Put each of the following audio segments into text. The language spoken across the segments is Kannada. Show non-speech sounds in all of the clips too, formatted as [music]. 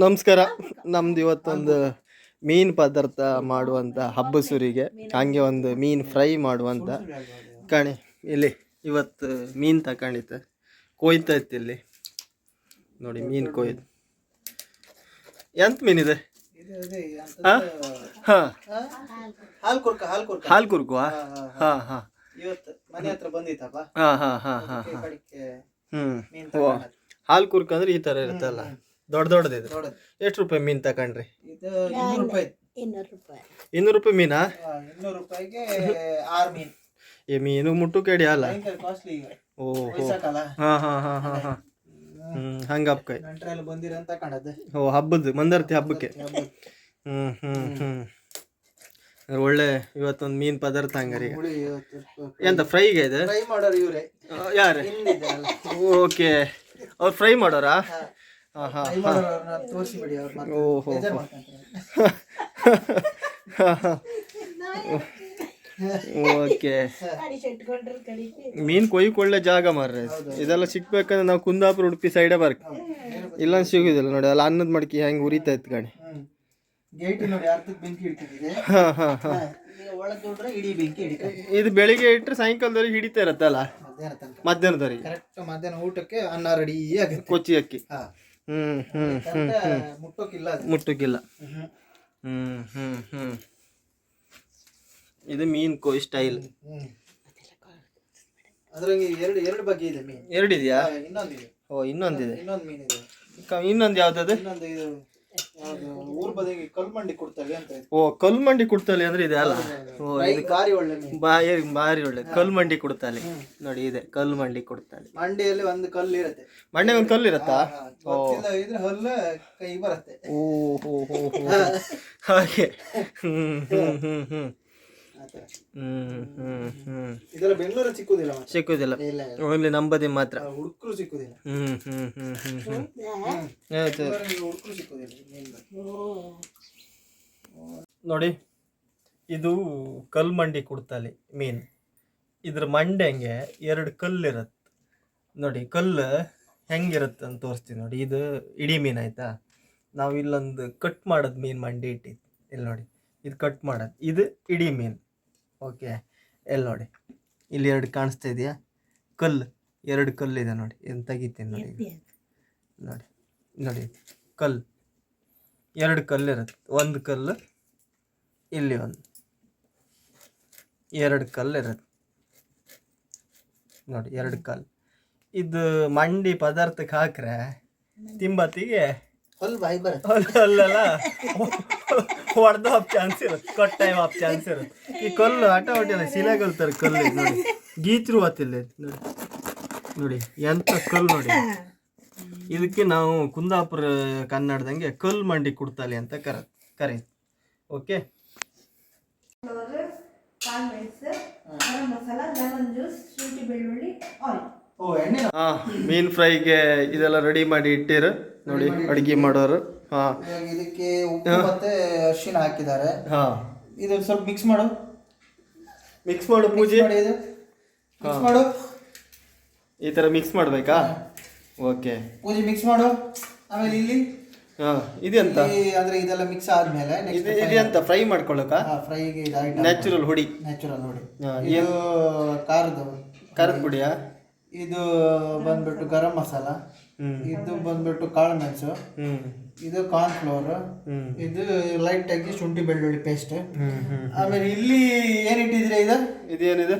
ನಮಸ್ಕಾರ. ನಮ್ದು ಇವತ್ತೊಂದು ಮೀನು ಪದಾರ್ಥ ಮಾಡುವಂಥ ಹಬ್ಬ ಸುರಿಗೆ. ಹಂಗೆ ಒಂದು ಮೀನು ಫ್ರೈ ಮಾಡುವಂಥ ಕಾಣಿ ಇಲ್ಲಿ ಇವತ್ತು ಮೀನು ತಗೊಂಡಿತ್ತು ಕೊಯ್ತಾ ಇತ್ತು ಇಲ್ಲಿ. ನೋಡಿ ಮೀನು ಕೊಯ್ದು. ಎಂತ ಮೀನಿದೆ ಹಾಂ? ಹಾಂ. ಹಾಲ್ ಕುರ್ಕ ಹಾಲ್ ಕುರ್ಕ. ಹಾಲು ಹಾ ಹಾಂ ಹಾಂ. ಹಾ ಹಾಂ. ಹಾಂ ಹ್ಞೂ ಹಾಲು ಕುರ್ಕ ಅಂದ್ರೆ ಈ ಥರ ಇರುತ್ತಲ್ಲ. ದೊಡ್ಡ ದೊಡ್ಡದಿದೆ ದೊಡ್ಡದು. ಎಷ್ಟು ರೂಪಾಯಿ ಮೀನು ತಕೊಂಡ್ರಿ? ಇದು ಇನ್ನೂರು ರೂಪಾಯಿ. ಇನ್ನೂರು ರೂಪಾಯಿ. ಇನ್ನೂರು ರೂಪಾಯಿ ಮೀನಾ? ಇನ್ನೂರು ರೂಪಾಯಿಗೆ ಆರು ಮೀನ್. ಈ ಮೀನು ಮುಟ್ಟು ಕೇಡಿ ಅಲ್ಲ? ಓ ಕಾಸ್ಟ್ಲಿ ಈಗ ಓಹೋ. ವಯಸ್ಸಾಕಲ್ಲ? ಹಾ ಹಾಂ ಹಾಂ ಹಾಂ ಹಾಂ. ಹ್ಞೂ ಹಂಗಪ್ಪ ಕೈ. ನೆಂಟ್ರೆಲ್ಲ ಓ ಹಬ್ಬದ ಮಂದರ್ತಿ ಹಬ್ಬಕ್ಕೆ. ಹ್ಞೂ ಹ್ಞೂ ಹ್ಞೂ ಒಳ್ಳೆ ಇವತ್ತೊಂದು ಮೀನು ಪದಾರ್ಥ ಹಂಗಾರೆ ಈಗ. ಹುಳಿ ಎಂತ ಫ್ರೈಗೆ ಇದೆ? ಫ್ರೈ ಮಾಡೋರು ಇವ್ರೆ. ಆ, ಯಾರು? ಹಿಂದಿದ್ದಾರಲ್ಲ ಓಕೆ. ಅವ್ರು ಫ್ರೈ ಮಾಡೋರಾ? ತೋರಿಸಿಬಿಡಿ ಓಹೋ ಓಕೆ. ಮೀನ್ ಕೊಯ್ಕೊಳ್ಳೆ ಜಾಗ ಮಾರ್ರೆ. ಇದೆಲ್ಲ ಸಿಕ್ಬೇಕಂದ್ರೆ ನಾವು ಕುಂದಾಪುರ ಉಡುಪಿ ಸೈಡೇ ಬರ್ಕ. ಇಲ್ಲ ಸಿಗುದಿಲ್ಲ ನೋಡಿ ಅಲ್ಲ ಅನ್ನದ ಮಡಕಿ ಹೆಂಗೆ ಉರಿತಾ ಇತ್ತು ಕಣಿ ಇದು ಬೆಳಿಗ್ಗೆ ಇಟ್ಟರೆ ಸಾಯಂಕಾಲದವರೆಗೆ ಹಿಡಿತಾ ಇರತ್ತಲ್ಲ? ಮಧ್ಯಾಹ್ನದವರೆಗೆ. ಮಧ್ಯಾಹ್ನ ಊಟಕ್ಕೆ ಅನ್ನ ರೆಡಿ ಕೊಚ್ಚಿ ಅಕ್ಕಿ. ಹಾ ಹ್ಞೂ ಹ್ಞೂ ಯಾಕಂದ್ರೆ ಮುಟ್ಟೋಕಿಲ್ಲ ಅದು. ಮುಟ್ಟಕ್ಕಿಲ್ಲ ಹ್ಮ್. ಹ್ಞೂ ಹ್ಞೂ ಇದು ಮೀನ್ ಕೊಯ್ ಸ್ಟೈಲ್. ಹ್ಮ್ ಅದ್ರಾಗೆ ಎರಡು ಎರಡು ಬಗೆ ಇದೆ ಮೀನ್. ಎರಡಿದೆಯಾ ಇನ್ನೊಂದು ಇನ್ನೊಂದಿದೆ. ಓ ಇನ್ನೊಂದಿದೆ. ಇನ್ನೊಂದು ಯಾವ್ದು ಕ- ಇನ್ನೊಂದು ಯಾವ್ದದು? ಇನ್ನೊಂದು ಇದು ಓ ಕಲ್ಮಂಡಿ ಕುಡ್ತಲೆ ಅಂದ್ರೆ ಇದೆ ಅಲ್ಲ? ಓ ಇದು ಬಾರಿ ಒಳ್ಳೆ ಬಾರಿ ಒಳ್ಳೆ. ಕಲ್ಮಂಡಿ ಕುಡ್ತಾಳೆ ನೋಡಿ ಇದೆ ಕಲ್ಮಂಡಿ ಕುಡ್ತಾಳೆ ಮಂಡಿಯಲ್ಲಿ ಒಂದು ಕಲ್ಲು ಇರುತ್ತೆ. ಮಂಡಿ ಒಂದು ಕಲ್ಲು ಇರುತ್ತಾ? ಓ. ಇದ್ರೆ ಹಲ್ಲ ಕೈ ಬರುತ್ತೆ. ಓ ಹೋ. ಹಾಗೆ. ಹ್ಮ್ ಹ್ಮ್ ಹ್ಮ್ ಹ್ಮ್. ಇದೆಲ್ಲ ಬೆಂಗಳೂರು ಸಿಕ್ಕುದಿಲ್ಲ ಮತ್ತೆ ಸಿಕ್ಕುದಿಲ್ಲ. ಇಲ್ಲ ಓನ್ಲಿ ನಂಬದಿ ಮಾತ್ರ. ಹುಡುಕರು ಸಿಕ್ಕುದಿಲ್ಲ. ಹ್ಮ್ ಹ್ಮ್ ಹ್ಮ್ ಹ್ಮ್ ಹ್ಮ್. ಆಯ್ತು. ಹುಡುಕರು ಸಿಕ್ಕುದಿಲ್ಲ ಮೀನು ನೋಡಿ ಇದು ಕಲ್ಮಂಡಿ ಕುಡ್ತಾಲಿ ಮೀನ್. ಇದ್ರ ಮಂಡೆಂಗೆ ಎರಡು ಕಲ್ಲು ಇರತ್ತೆ ನೋಡಿ ಕಲ್ಲು ಹೆಂಗಿರುತ್ತೆ ಅಂತ ತೋರಿಸ್ತೀನಿ ನೋಡಿ. ಇದು ಇಡೀ ಮೀನು ಆಯ್ತಾ? ನಾವು ಇಲ್ಲೊಂದು ಕಟ್ ಮಾಡೋದು ಮೀನು ಮಂಡಿ ಇಟ್ಟಿದ್ದು ಇಲ್ಲಿ ನೋಡಿ ಇದು ಕಟ್ ಮಾಡೋದು. ಇದು ಇಡೀ ಮೀನು. ಓಕೆ ಎಲ್ಲಿ ನೋಡಿ. ಇಲ್ಲಿ ಎರಡು ಕಾಣಿಸ್ತಾ ಇದೆಯಾ? ಕಲ್ಲು ಎರಡು ಕಲ್ಲಿದೆ ನೋಡಿ. ಏನು ತೆಗಿತೀನಿ ನೋಡಿ. ನೋಡಿ ನೋಡಿ. ಕಲ್ಲು ಎರಡು ಕಲ್ಲು ಇರುತ್ತೆ. ಒಂದು ಕಲ್ಲು ಇಲ್ಲಿ ಒಂದು. ಎರಡು ಕಲ್ಲು ಇರುತ್ತೆ. ನೋಡಿ ಎರಡು ಕಲ್ಲು. ಇದು ಮಂಡಿ ಪದಾರ್ಥಕ್ಕೆ ಹಾಕ್ರೆ ತಿಂಬತ್ತಿಗೆ ಹಲ್ಲು ಬಾಯಿ ಬರುತ್ತೆ. ಅಲ್ಲಲ್ಲ ಹೊಡೆದು ಹಾಪ್ ಚಾನ್ಸ್ ಇರುತ್ತೆ ಟೈಮ್ ಹಾಪ್ ಚಾನ್ಸ್ ಇರುತ್ತೆ. ಈ ಕಲ್ಲು ಆಟ ಹೊಟ್ಟಿಲ್ಲ ಶಿಲೆಗಳು ತರ ಕಲ್ಲು ಇದು ನೋಡಿ. ಗೀಚ್ರು ಹೊತ್ತಿಲ್ಲ ಇದು ನೋಡಿ. ನೋಡಿ ಎಂತ ಕಲ್ಲು ನೋಡಿ. ಇದಕ್ಕೆ ನಾವು ಕುಂದಾಪುರ ಕನ್ನಡದಂಗೆ ಕಲ್ಲು ಮಂಡಿ ಕುಡ್ತಾಲಿ ಅಂತ ಕರ ಕರಿ ಓಕೆ? ಮೀನ್ ಫ್ರೈಗೆ ಇದೆಲ್ಲ ರೆಡಿ ಮಾಡಿ ಇಟ್ಟಿರು. ನೋಡಿ ಅಡಿಗೆ ಮಾಡೋರು. ಇವಾಗ ಇದಕ್ಕೆ ಉಪ್ಪು ಮತ್ತೆ ಅರಿಶಿನ ಹಾಕಿದ್ದಾರೆ. ಹಾ. ಇದು ಸ್ವಲ್ಪ ಮಿಕ್ಸ್ ಮಾಡು. ಮಿಕ್ಸ್ ಮಾಡು ಪೂಜೆ. ಮಾಡಿ ಇದು. ಮಿಕ್ಸ್ ಮಾಡು. ಈ ತರ ಮಿಕ್ಸ್ ಮಾಡಬೇಕಾ? ಓಕೆ ಪೂಜೆ ಮಿಕ್ಸ್ ಮಾಡು. ಆಮೇಲೆ ಇಲ್ಲಿ ಹಾ ಇದೆಂತ ಈ ಅಂದ್ರೆ ಇದೆಲ್ಲ ಮಿಕ್ಸ್ ಆದ್ಮೇಲೆ ಇದು ಇದೆಂತ ಫ್ರೈ ಮಾಡ್ಕೊಳ್ಳಕ? ಫ್ರೈಗೆ ನ್ಯಾಚುರಲ್ ಹುಡಿ. ನ್ಯಾಚುರಲ್ ಹುಡಿ. ಹಾ, ಇದು ಖಾರದ ಖಾರದ ಪುಡಿಯಾ? ಇದು ಬಂದ್ಬಿಟ್ಟು ಗರಂ ಮಸಾಲ. ಇದು ಬಂದ್ಬಿಟ್ಟು ಕಾಳು ಮೆಣಸು. ಇದು ಕಾರ್ನ್ ಫ್ಲೋರ್ ಇದು ಲೈಟ್ ಆಗಿ ಶುಂಠಿ ಬೆಳ್ಳುಳ್ಳಿ ಪೇಸ್ಟ್ ಆಮೇಲೆ ಇಲ್ಲಿ ಏನ್ ಇಟ್ಟಿದ್ರೆ ಇದು? ಇದೇನಿದೆ?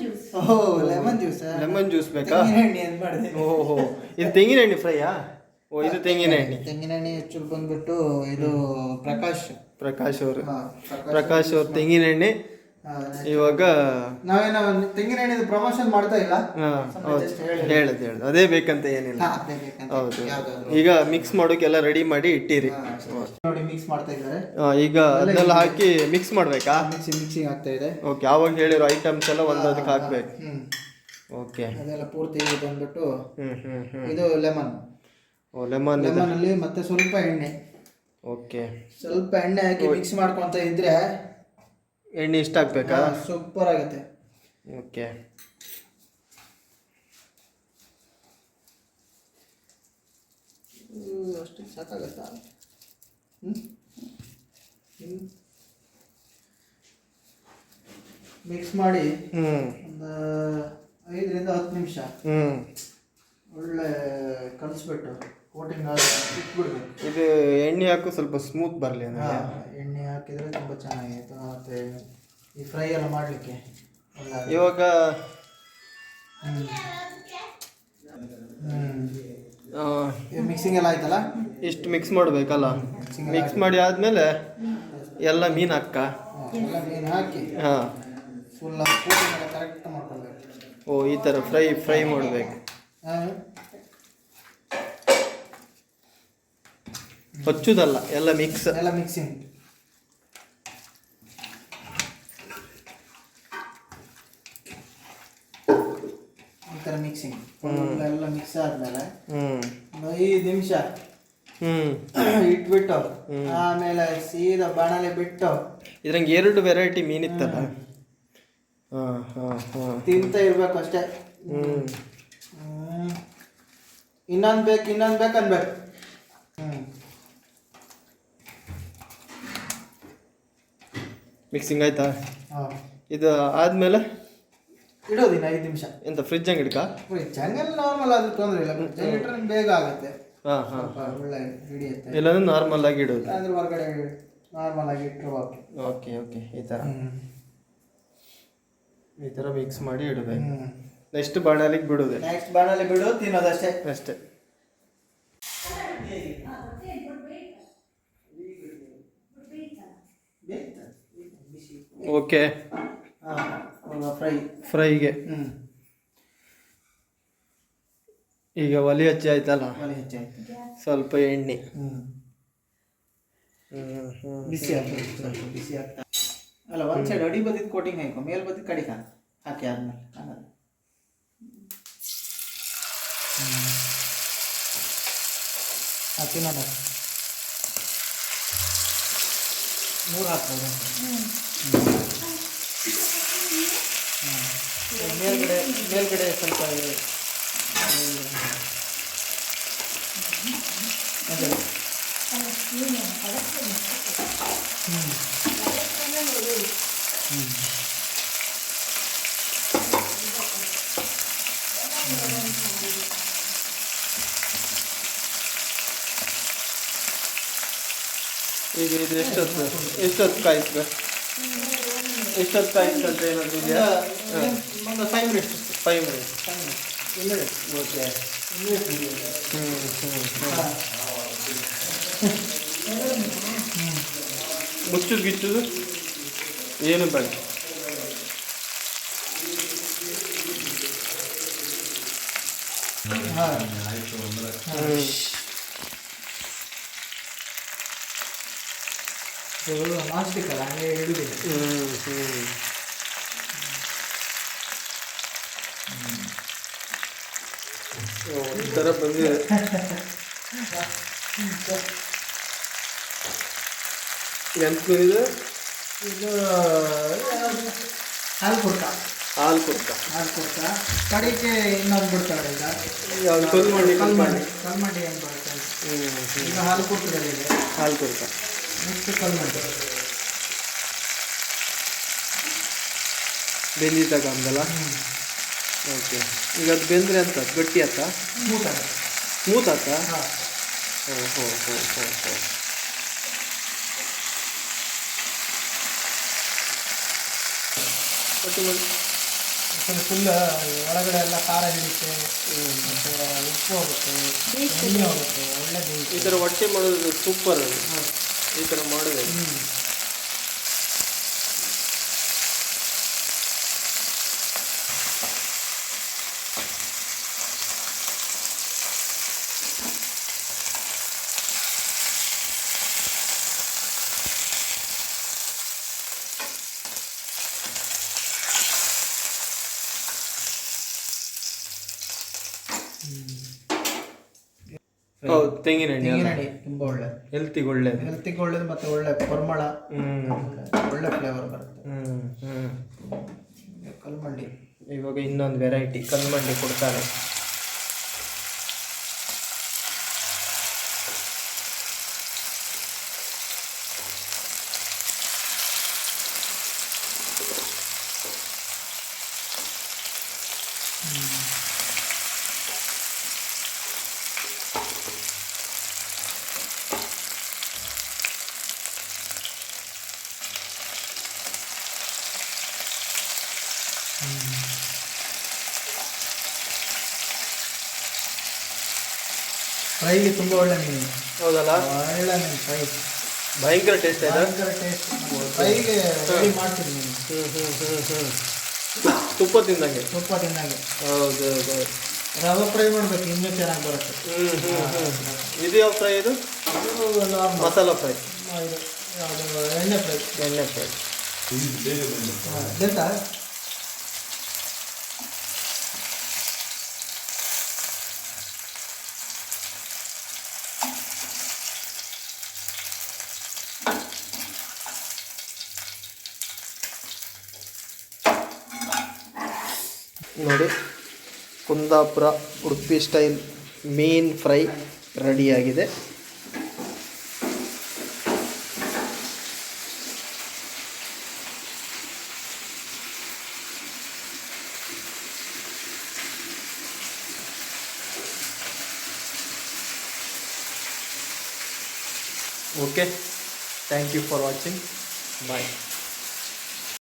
Juice oh lemon juice lemon juice ಬೇಕಾ? ಎಣ್ಣೆ ಮಾಡಿದೆ? ಓಹೋ ಇದು ತೆಂಗಿನ ಎಣ್ಣೆ ಫ್ರೈಯಾ ಓ ಇದು ತೆಂಗಿನ ಎಣ್ಣೆ ತೆಂಗಿನ ಎಣ್ಣೆ ಹೆಚ್ಚು ಬಂದ್ಬಿಟ್ಟು ಇದು ಪ್ರಕಾಶ್. ಪ್ರಕಾಶ್ ಅವರು. ಹಾ, ಪ್ರಕಾಶ್ ಅವ್ರ ತೆಂಗಿನ ಎಣ್ಣೆ ಇವಾಗ ನಾವೇನೋ ತೆಂಗಿನ ಎಣ್ಣೆದು ಪ್ರಮೋಷನ್ ಮಾಡ್ತಾ ಇಲ್ಲ? ಹೇಳದ್ ಹೇಳದ್. ಅದೇ ಬೇಕಂತ ಏನಿಲ್ಲ. ಹೌದು. ಈಗ ಮಿಕ್ಸ್ ಮಾಡೋಕೆಲ್ಲ ರೆಡಿ ಮಾಡಿ ಇಟ್ಟಿರಿ. ನೋಡಿ ಮಿಕ್ಸ್ ಮಾಡ್ತಾ ಇದ್ದಾರೆ. ಈಗ ಅದೆಲ್ಲ ಹಾಕಿ ಮಿಕ್ಸ್ ಮಾಡ್ಬೇಕಾ? ಮಿಕ್ಸಿ ಮಿಕ್ಸಿಂಗ್ ಆಗ್ತಾ ಇದೆ. ಓಕೆ ಯಾವಾಗ ಹೇಳಿರೋ ಐಟಮ್ಸ್ ಎಲ್ಲ ಒಂದೊಂದಕ್ಕೆ ಹಾಕ್ಬೇಕು. ಓಕೆ. ಅದೆಲ್ಲ ಪೂರ್ತಿ ಬಂದ್ಬಿಟ್ಟು ಇದು ಲೆಮನ್ ಓ ಲೆಮನ್ ಲೆಮನ್ ಅಲ್ಲಿ ಮತ್ತೆ ಸ್ವಲ್ಪ ಎಣ್ಣೆ. ಓಕೆ. ಸ್ವಲ್ಪ ಎಣ್ಣೆ ಹಾಕಿ ಮಿಕ್ಸ್ ಮಾಡ್ಕೊಂತ ಇದ್ರೆ ಎಣ್ಣೆ ಇಷ್ಟ ಹಾಕ್ಬೇಕಾ ಸೂಪರ್ ಆಗುತ್ತೆ. ಓಕೆ ಅಷ್ಟು ಸಾಕಾಗತ್ತಾ? ಮಿಕ್ಸ್ ಮಾಡಿ ಒಂದು ಐದರಿಂದ ಹತ್ತು ನಿಮಿಷ. ಒಳ್ಳೆ ಕಲಿಸ್ಬಿಟ್ಟು ಕೋಟಿಂಗ್ ಇಟ್ಬಿಡ್ಬೇಕು. ಇದು ಎಣ್ಣೆ ಹಾಕು ಸ್ವಲ್ಪ ಸ್ಮೂತ್ ಬರಲಿ ಎಣ್ಣೆ ಹಾಕಿದರೆ ತುಂಬ ಚೆನ್ನಾಗಿತ್ತು. ಮತ್ತು ಈ ಫ್ರೈ ಎಲ್ಲ ಮಾಡಲಿಕ್ಕೆ ಇವಾಗ ಮಿಕ್ಸಿಂಗ್ ಎಲ್ಲ ಆಯ್ತಲ್ಲ? ಇಷ್ಟು ಮಿಕ್ಸ್ ಮಾಡಬೇಕಲ್ಲ? ಮಿಕ್ಸ್ ಮಾಡಿ ಆದಮೇಲೆ ಎಲ್ಲ ಮೀನು ಹಾಕ ಎಲ್ಲ ಮೀನು ಹಾಕಿ ಹಾಂ. ಕರೆಕ್ಟ್ ಮಾಡ್ಕೊಳ್ಬೇಕು. ಓ ಈ ಥರ ಫ್ರೈ ಫ್ರೈ ಮಾಡಬೇಕು. ಹಚ್ಚುದಲ್ಲ ಎಲ್ಲ ಮಿಕ್ಸ್ ಎಲ್ಲ ಮಿಕ್ಸಿಂಗ್ ಥರ ಮಿಕ್ಸಿಂಗ್ ಎಲ್ಲ ಮಿಕ್ಸ್ ಆದಮೇಲೆ ಐದು ನಿಮಿಷ [clears throat] ಇಟ್ಬಿಟ್ಟು ಆಮೇಲೆ ಸೀದಾ ಬಾಣಲೆ ಬಿಟ್ಟು ಇದ್ರಂಗೆ ಎರಡು ವೆರೈಟಿ ಹಾಂ ಹಾಂ ತಿಂತ ಇರ್ಬೇಕು ಅಷ್ಟೇ. ಇನ್ನೊಂದ್ ಬೇಕು ಇನ್ನೊಂದು ಬೇಕು ಅನ್ಬೇಕು. ಮಿಕ್ಸಿಂಗ್ ಆಯ್ತಾ? ಹಾ. ಇದು ಆದಮೇಲೆ? ಇಡೋದು ಇನ್ನು ಐದು ನಿಮಿಷ. ಎಂತ ಫ್ರಿಜ್ ಹಂಗೆ ನಾರ್ಮಲ್ ಆದ್ರೂ ತೊಂದರೆ ಇಲ್ಲ. ಫ್ರಿಜ್ ಇಟ್ರೆ ನಿಮ್ಗೆ ಬೇಗ ಆಗುತ್ತೆ. ಹಾಂ ಹಾಂ. ಒಳ್ಳೆ ಹಿಡಿಯುತ್ತೆ. ಇಲ್ಲಾಂದ್ರೆ ನಾರ್ಮಲ್ ಆಗಿ ಇಡೋದು. ಅಂದ್ರೆ ಹೊರಗಡೆ ನಾರ್ಮಲ್ ಆಗಿ ಇಟ್ಟರು ಓಕೆ ಓಕೆ ಓಕೆ ಈ ಥರ ಈ ಥರ ಮಿಕ್ಸ್ ಮಾಡಿ ಇಡಬೇಕು ನೆಕ್ಸ್ಟ್ ಬಾಣಲಿಗೆ ಬಿಡೋದು. ನೆಕ್ಸ್ಟ್ ಬಾಣಲೆ ಬಿಡು ತಿನ್ನೋದಷ್ಟೇ ಅಷ್ಟೇ. Okay fry. ಫ್ರೈಗೆ. ಹ್ಮ್. ಈಗ ಒಲೆ ಹಚ್ಚಿ ಆಯ್ತಲ್ಲ? ಒಲೆ ಹೆಚ್ಚಾಯ್ತು ಸ್ವಲ್ಪ ಎಣ್ಣೆ. ಹ್ಞೂ. ಬಿಸಿ ಆಗ್ತದೆ ಸ್ವಲ್ಪ ಬಿಸಿ ಆಗ್ತಾ. ಅಲ್ಲ ಒಂದ್ ಸೈಡ್ ಅಡಿ ಬದಿದ್ ಕೋಟಿಂಗ್ ಹಾಕೋ ಮೇಲ್ ಬದಿ ಕಡಿಕ ಹಾಕಿ. ಆದ್ಮೇಲೆ ಹಾಕಿ ನೋಡ. ಮೂರು ಹಾಕ್ಬೋದು ಮೇಲ್ಗಡೆ ಮೇಲ್ಗಡೆ ಸ್ವಲ್ಪ ಅದೇ. ಈಗ ಇದು ಎಷ್ಟೊತ್ತು ಎಷ್ಟೊತ್ತು ಕಾಯಿಸ್ಬೇಕು ಎಷ್ಟೊತ್ತು ಕಾಯಿಸ್ಕೊಂಡ್ರೆ ಏನಾದ್ರು ಇದೆಯಾ ಒಂದು- ಒಂದು five minutes five minutes five minutes okay ಹ್ಞೂ ಹ್ಞೂ ಮುಚ್ಚುದು ಗಿಚ್ಚುದು ಏನು ಬೇಡ ಹಾಂ ಹ್ಞೂ ಇದು ನಾಸ್ಟಿಕ್ ಅಲ್ಲ ಹಂಗೆ ಹಿಡಿದಿದೆ ಹ್ಞೂ ಹ್ಞೂ ಓ, ಈ ಥರ ಬಂದಿದೆ. ಇದು ಹಾಲು ಕೊಡ್ತ ಹಾಲು ಕೊಡ್ತ ಹಾಲು ಕೊಡ್ತ ಕಡೆಗೆ ಇನ್ನೊಂದು ಬಿಡ್ತಾರೆ ಈಗ? ಯಾವ್ದು ಕಲ್ಮಂಡಿ ಕಲ್ಮಂಡಿ ಕಲ್ಮಂಡಿ ಕಲ್ಮಂಡಿ ಏನು ಬರುತ್ತೆ? ಈಗ ಹಾಲು ಕೊಡ್ತಿದ್ದಾರೆ ಇದೆ. ಹಾಲು ಕೊಡ್ತಾ ನೆಕ್ಸ್ಟ್ ಬೆಂದಿದ್ದಾಗ ಅಂದಲ್ಲ ಓಕೆ. ಈಗ ಅದು ಬೆಂದರೆ ಅಂತ ಗಟ್ಟಿ ಆತ? ಸ್ಮೂತ್ ಸ್ಮೂತ್ ಆತ? ಹಾಂ ಹೋ ಹೋ ಹೋ ಹೋ ಫುಲ್ ಒಳಗಡೆ ಎಲ್ಲ ಖಾರ ಹಿಡಿಯುತ್ತೆ ಉಪ್ಪು ಹೋಗುತ್ತೆ ಹೋಗುತ್ತೆ ಒಳ್ಳೆ ಈ ಥರ ಹೊಟ್ಟೆ ಮಾಡೋದು ಸೂಪರ್ ಅದು. ಈ ಥರ ಮಾಡಿದೆ ಹ್ಞೂ ಹೌದು ತೆಂಗಿನ ಎಣ್ಣೆ ತೆಂಗಿನ ಅಲ್ಲ? ಎಣ್ಣೆ. ತುಂಬಾ ಒಳ್ಳೆ ಹೆಲ್ತಿಗೆ ಒಳ್ಳೇದು. ಹೆಲ್ತಿಗೆ ಒಳ್ಳೇದು ಮತ್ತೆ ಒಳ್ಳೆ ಪರಿಮಳ ಒಳ್ಳೆ ಫ್ಲೇವರ್ ಬರುತ್ತೆ. ಕಲ್ಮಂಡಿ. ಇವಾಗ ಇನ್ನೊಂದು ವೆರೈಟಿ ಕಲ್ಮಂಡಿ ಕೊಡ್ತಾರೆ. ಫ್ರೈಗೆ ತುಂಬ ಒಳ್ಳೆ ಮೀನು. ಹೌದಲ್ಲ? ಒಳ್ಳೆ ಮೀನು ಫ್ರೈ ಭಯಂಕರ ಟೇಸ್ಟ್ ಇದೆ? ಭಯಂಕರ ಟೇಸ್ಟ್ ಫ್ರೈಗೆ ರೆಡಿ ಮಾಡ್ತೀನಿ ನೀನು ಹ್ಞೂ ಹ್ಞೂ ಹ್ಞೂ ಹ್ಞೂ ತುಪ್ಪ ತಿಂದಂಗೆ? ತುಪ್ಪ ತಿಂದಂಗೆ. ಹೌದು ಹೌದು. ರವೆ ಫ್ರೈ ಮಾಡ್ಬೇಕು ಇನ್ನೂ ಚೆನ್ನಾಗಿ ಬರುತ್ತೆ. ಹ್ಞೂ ಹ್ಞೂ ಹ್ಞೂ ಇದು ಯಾವ ಫ್ರೈ ಇದು? ಮಸಾಲ ಫ್ರೈ. ಇದು ಯಾವುದು ಎಣ್ಣೆ ಫ್ರೈ. ಎಣ್ಣೆ ಫ್ರೈ. ಬೇಕಾ? ಕುಂದಾಪುರ ಉಡುಪಿ ಸ್ಟೈಲ್ ಮೀನ್ ಫ್ರೈ ರೆಡಿಯಾಗಿದೆ. Okay thank you for watching bye